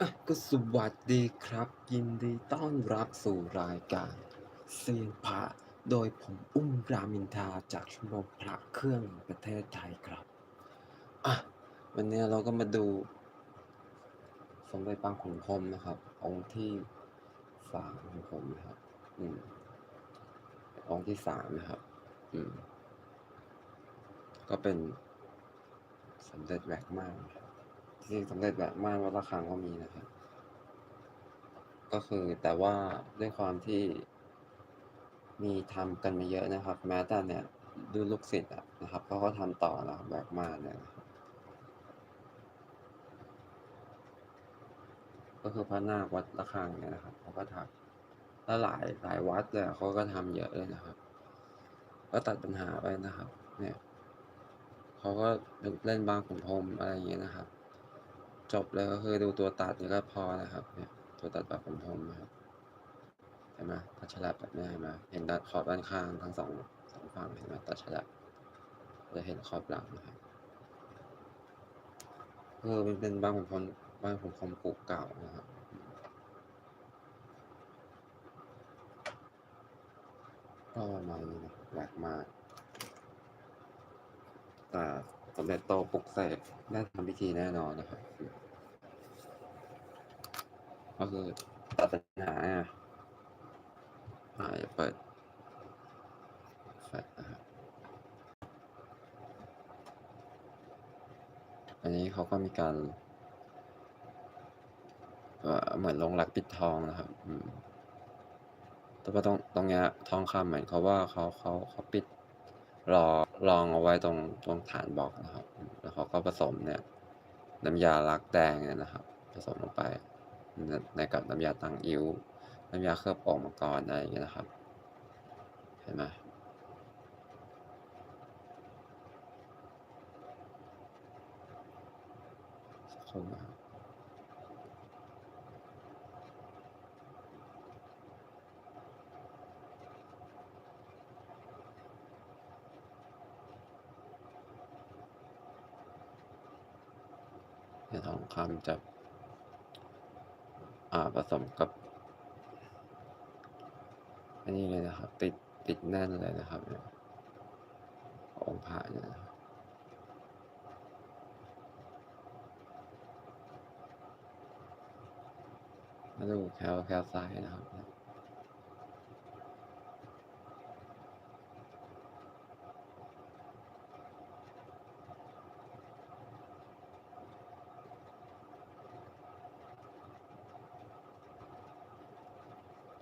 อะก็สวัสดีครับ ยินดีต้อนรับสู่รายการเซียนพระโดยผมอุ้มรามินทาจากชมรมพระเครื่องประเทศไทยครับอะวันนี้เราก็มาดู สมเด็จปางขุนพรมนะครับ องค์ที่สามของผมนะครับอืมองค์ที่สามนะครับ อืมก็เป็นสมเด็จแหวกมานครับ จริงๆสมเด็จแหวกม่านวัดระฆังก็มีนะครับ ก็คือแต่ว่าด้วยความที่มีทำกันมาเยอะนะครับ แม้แต่เนี่ยดูลูกศิษย์นะครับเขาก็ทำต่อนะครับกม่านเนี่ยก็คือพระนาควัดระฆังเนี่ยนะครับเขาก็ทำแล้วหลายหลายวัดเลยเขาก็ทำเยอะเลยนะครับก็ตัดปัญหาไปนะครับ เนี่ยเขาก็เล่นบางขุนพรหมอะไรอย่างเงี้ยนะครับ จบเลยก็คือดูตัวตัดนี่ก็พอนะครับเนี่ยตัวตัดแบบขุนพรหมนะครับเห็นไหมตัดฉลับแบบนี้เห็นไหมเห็นด้านขอบด้านข้างทั้งสองสองฝั่งเห็นไหมตัดฉลับจะเห็นขอบหลังนะครับเออมันเป็นบางขุนพรหมบางขุนพรหมปลูกเก่านะครับก็ประมาณนี้นะแหลกมากแต่ สมเด็จโตปลุกเสกได้ทำพิธีแน่นอนนะครับ ก็คือตัดปัญหาอะอ่าจะเปิดแฟลชนะครับ อันนี้เขาก็มีการเหมือนลงหลักปิดทองนะครับแต่ว่าตรงตรงเนี้ยทองคำเหมือนเขาว่าเขาเขาเขาปิดรอ รองเอาไว้ตรงตรงฐานบล็อกนะครับ แล้วเขาก็ผสมเนี่ยน้ำยาลักแดงเนี่ยนะครับ ผสมลงไปในกับน้ำยาตังอิ้วน้ำยาเคลือบโอ่งมังกรอะไรอย่างเงี้ยนะครับ เห็นไหมสักครู่นะครับเนี่ยทอง คำจะผสมกับ อันนี้เลยนะครับ ติดติดแน่นเลยนะครับองค์พระเนี่ยนะมาดูแคลแคลซ้ายนะครับ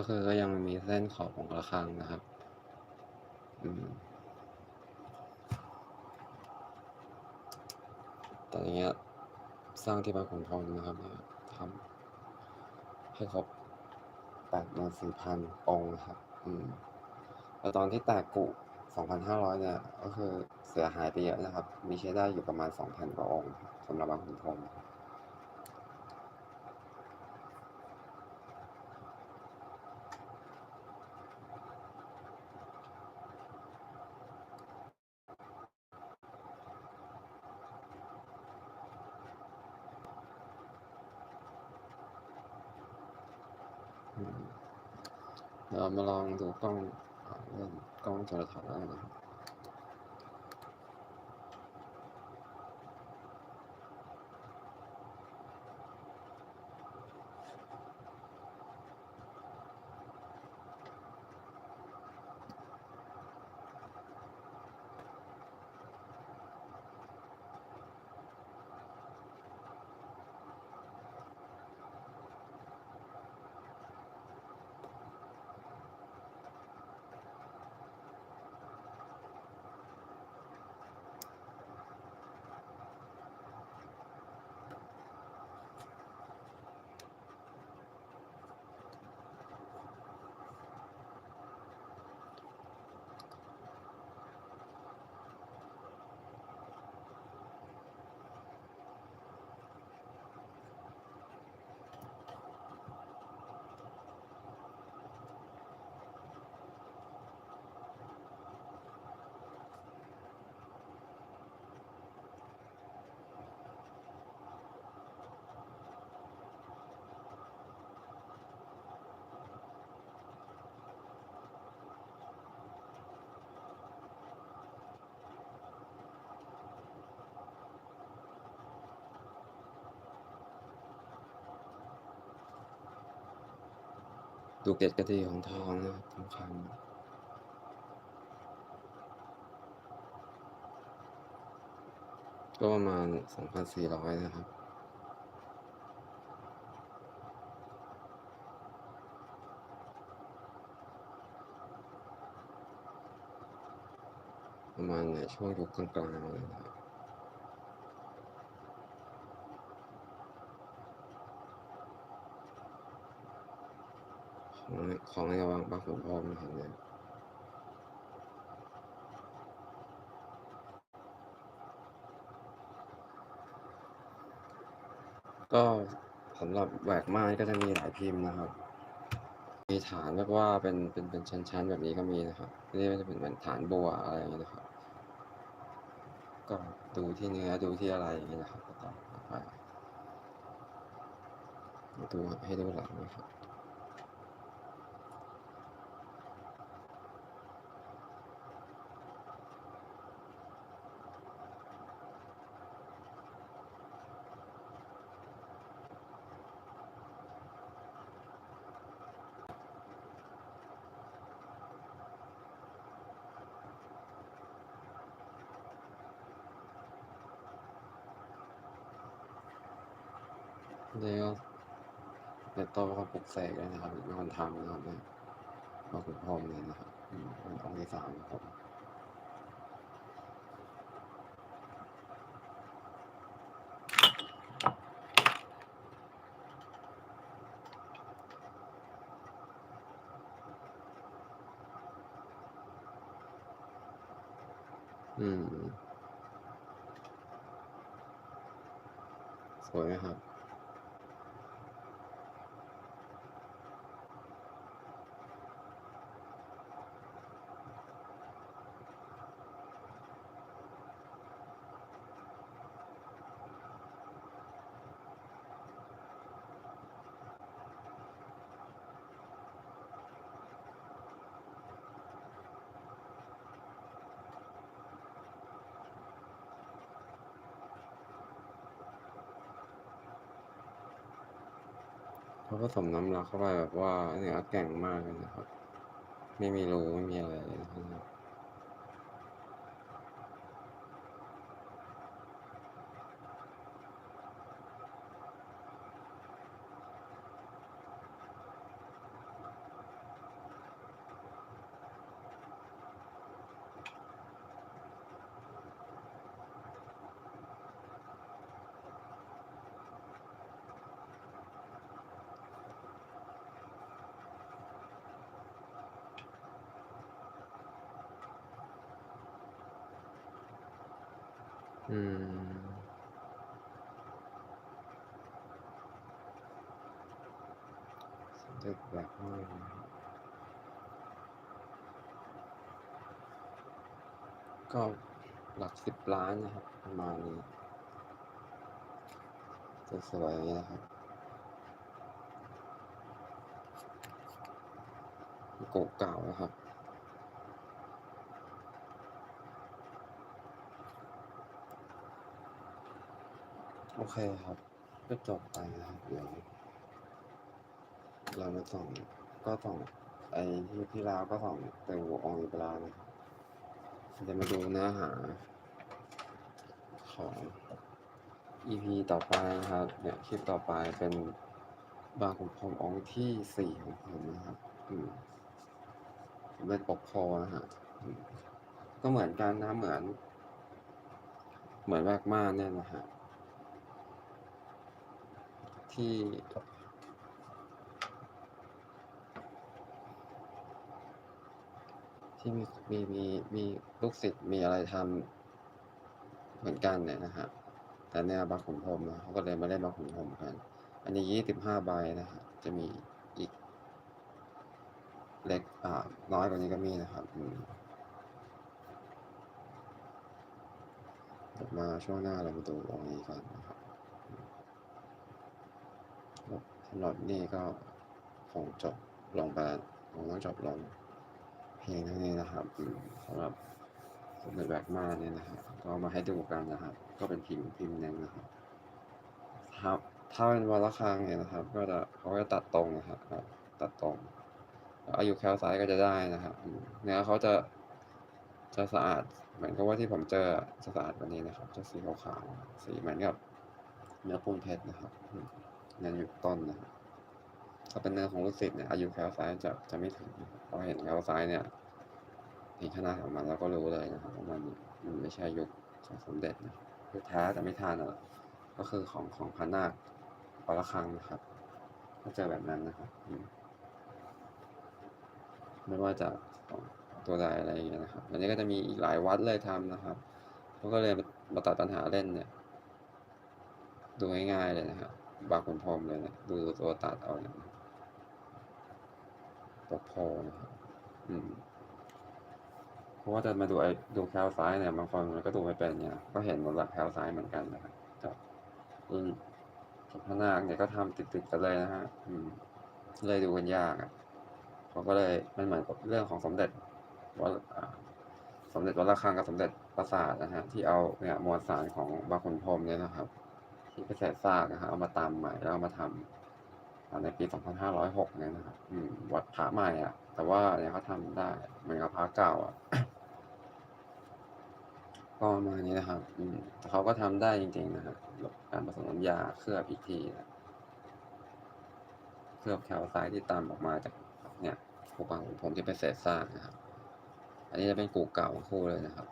ก็คือก็ยังมีเส้นขอบของระฆังนะครับอืมแต่อย่างเงี้ยสร้างที่บางขุนพรหมนะครับทำให้ครบแปดหมื่นสี่พันองค์ครับ อืมแล้วตอนที่แตกกุสองพันห้าร้อยเนี่ย ก็คือเสียหายไปเยอะนะครับ มีใช้ได้อยู่ประมาณสองพันกว่าองค์สำหรับบางขุนพรหมนะครับ อืม เดี๋ยวเรามาลองดูกล้องอ่าเล่นกล้องโทรทัศน์แล้วกันนะครับ อ ดูเกล็ดกระดีของทองนะทองคำก็ประมาณ 2,400 นะครับ ประมาณในช่วงยุคกลางๆเลยนะครับ ของในของในวังบางขุนพรมนะครับเนี่ยก็สำหรับแหวกไม่านก็จะมีหลายพิมพ์นะครับ มีฐานแบบว่าเป็นเป็นเป็นชั้นๆแบบนี้ก็มีนะครับนี่จะเป็นเหมือนฐานบัวอะไรอย่างนี้นะครับ ก็ดูที่เนื้อดูที่อะไรอย่างนี้นะครับก็ต่อไปดูให้ดูหลังนะครับ นี่ก็เป็นโตเป็นคนปลุกเสกเลยนะครับเป็นคนทำนะครับเนี่ยบางขุนพรหมเนี่ยนะครับมเป็นองค์ที่สามครับอืมสวยไหมครับ ผสมน้ำรักเข้าไปแบบว่าเนื้อแกร่งมากเลยนะครับ ไม่มีรูไม่มีอะไรเลยนะครับ อืมสมเด็จแบกม่านก็หลักสิบล้านนะครับ ประมาณนี้สวยนะครับโกเก่านะครับ โอเคครับก็จบไปนะครับเดี๋ยวเรามาส่องก็ส่องไอ้ที่ที่เราก็ส่องไปหัวอองค์ไปแล้วนะครับจะมาดูเนื้อหา ของ EP ต่อไปนะครับเนี่ยคลิปต่อไปเป็นบางขุนพรมองที่สี่ของผมนะครับ อืมเป็นปกโพนะฮะก็เหมือนกันนะเหมือน เหมือนแวกมาเนี่ยนะฮะ ที่ที่มีมีมีมีลูกศิษย์มีอะไรทำเหมือนกันเนี่ยนะฮะแต่เนี่ยบางขุนพรมเขาก็เลยมาเล่นบางขุนพรมกัน อันนี้ยี่สิบห้าใบนะฮะจะมีอีก เล็กอ่าน้อยกว่านี้ก็มีนะครับมเดี๋ยวมาช่วงหน้าเรามาดูองค์นี้กันนะครับ สำหรับนี่ก็คงจบลงไปคงต้องจบลงเพียงเท่านี้นะครับสำหรับสมเด็จแบกมาเนี่ยนะครับก็เอามาให้ดูกันนะครับ ก็เป็นพิมพ์พิมพ์หนึงนะครับถ้าถ้าเป็นวันละครั้งเนี่ยนะครับ ก็จะเขาก็จะตัดตรงนะครับตัดตรงอายุแคลไซต์ก็จะได้นะครับเนื้อเขาจะจะสะอาดเหมือนกับว่าที่ผมเจอจะสะอาดกว่านี้นะครับ จะสีขาวๆสีเหมือนกับเนื้อปูนเพชรนะครับ อืมเนื้ออยู่ต้นนะครับถ้าเป็นเนื้อของลูกศิษย์เนี่ยอายุแคลไซต์จะจะไม่ถึงนะครับพอเห็นแคลไซต์เนี่ยเห็นขนาดของมันเราก็รู้เลยนะครับว่ามันมันไม่ใช่ยุคของสมเด็จนะคือแท้แต่ไม่ทานอะก็คือของของพระนาคปรคังนะครับก็เจอแบบนั้นนะครับไม่ว่าจะตัวใดอะไรอย่างเงี้ยนะครับอันนี้ก็จะมีอีกหลายวัดเลยทำนะครับเขาก็เลยมามาตัดปัญหาเล่นเนี่ย ดูง่ายๆเลยนะครับ บางขุนพรหมเลยเนะดูตัวตัดเอาเนี่ยตัวโพนะครับอืมเพราะว่าจะมาดูไอ้ดูแคลซ้ายเนี่ยบางคนมันก็ดูไม่เป็นเนี่ย ก็เห็นหมดละแคลซ้ายเหมือนกันนะครับจากรุ่นกับพนาคเนี่ยก็ทำติดๆกันเลยนะฮะอืม เลยดูกันยากอะเขาก็เลยมันเหมือนกับเรื่องของสมเด็จวัดอ่าสมเด็จวัดระฆังกับสมเด็จปราสาทนะฮะที่เอาเนี่ยมวลสารของบางขุนพรมเนี่ยนะครับ ที่เป็นเศษซากนะฮะเอามาตำใหม่แล้วเอามาทำอ่าในปี 2506เนี่ยนะครับวัดพระใหม่อะ แต่ว่าเนี่ยเขาทำได้เหมือนกับพระเก่าอะก็ประมาณนี้นะครับอืมเขาก็ทำได้จริงๆนะครับการผสมน้ำยาเคลือบอีกทีนะเคลือบแคลไซต์ที่ตามออกมาจากเนี่ยภูบางขุนพรหมที่เป็นเศษซากนะครับ อันนี้จะเป็นกูเก่าคู่เลยนะครับ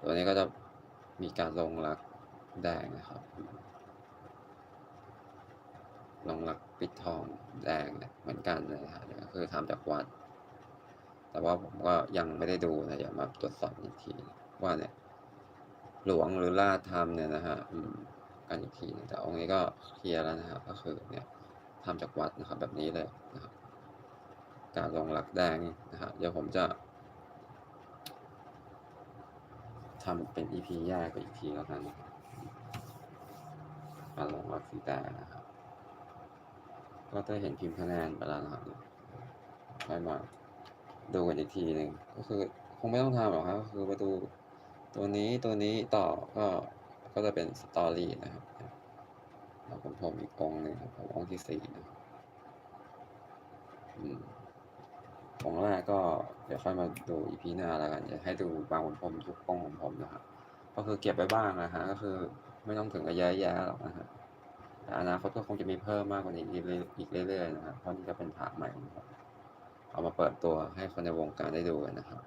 ตัวนี้ก็จะมีการลงรัก แดงนะครับ ลงรักปิดทองแดงเหมือนกันเลยนะครับก็คือทำจากวัด แต่ว่าผมก็ยังไม่ได้ดูนะเดี๋ยวมาตรวจสอบอีกทีว่าเนี่ย หลวงหรือลาดทำเนี่ยนะฮะกันอีกทีแต่องค์นี้ก็เคลียร์แล้วนะครับก็คือเนี่ยทำจากวัดนะครับแบบนี้เลยนะครับการลงหลักแดงนะฮะเดี๋ยวผมจะทำเป็น EP แยกไปอีกทีแล้วกันนะครับ การลงหลักสีแดงนะครับ ก็จะเห็นพิมพ์คะแนนไปแล้วนะครับค่อยมาดูกันอีกทีหนึ่งก็คือคงไม่ต้องทำหรอกครับก็คือมาดูตัวนี้ตัวนี้ต่อก็ก็จะเป็นสตอรี่นะครับแล้วผมผมอีกองหนึ่งครับผมองที่สี่นะอืมองแรกก็เดี๋ยวค่อยมาดูอีพีหน้าแล้วกันจะให้ดูบางคนผมทุกกองของผมนะครับก็คือเก็บไว้บ้างนะฮะก็คือ ไม่ต้องถึงกับแย่ๆหรอกนะฮะแต่อนาคตก็คงจะมีเพิ่มมากกว่านี้อีกเรื่อยๆอีกเรื่อยๆนะครับเพราะนี่ก็เป็นผาใหม่ของผมเอามาเปิดตัวให้คนในวงการได้ดูกันนะครับ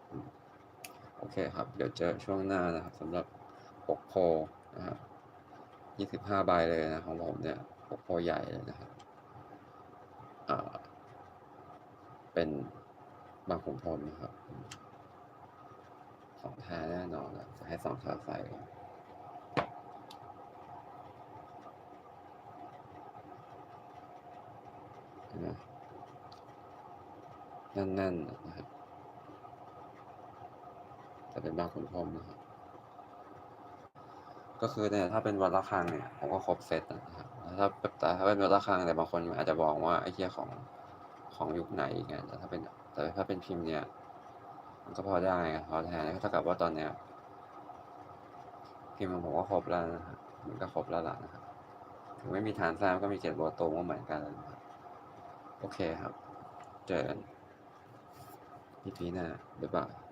โอเคครับ เดี๋ยวเจอช่วงหน้านะครับสำหรับปกโพนะฮะยี่สิบห้าใบเลยนะของผมเนี่ยปกโพใหญ่เลยนะครับเป็นบางขุนพรมนะครับ ของแท้แน่นอนอะจะให้สองขาใส่เห็นไหมแนั่นๆนะครับจะเป็นบ้างขุนพรหมนะครับ ก็คือเนี่ยถ้าเป็นวัดระฆังเนี่ยผมก็ครบเซตนะครับ ถ้าแต่ถ้าเป็นวัดระฆังแต่บางคนอาจจะบอกว่าไอ้เหี้ยของของยุคไหนไงแต่ถ้าเป็นแต่ถ้าเป็นพิมพ์เนี่ย มันก็พอได้พอแทนก็เท่ากับว่าตอนเนี้ยพิมพ์ของผมก็ครบแล้วนะครับมันก็ครบแล้วล่ะนะครับถึงไม่มีฐานแซมก็มีเจ็ดโบโตงก็เหมือนกันนะครับ โอเคครับ เจอกัน EP หน้าบ๊ายบาย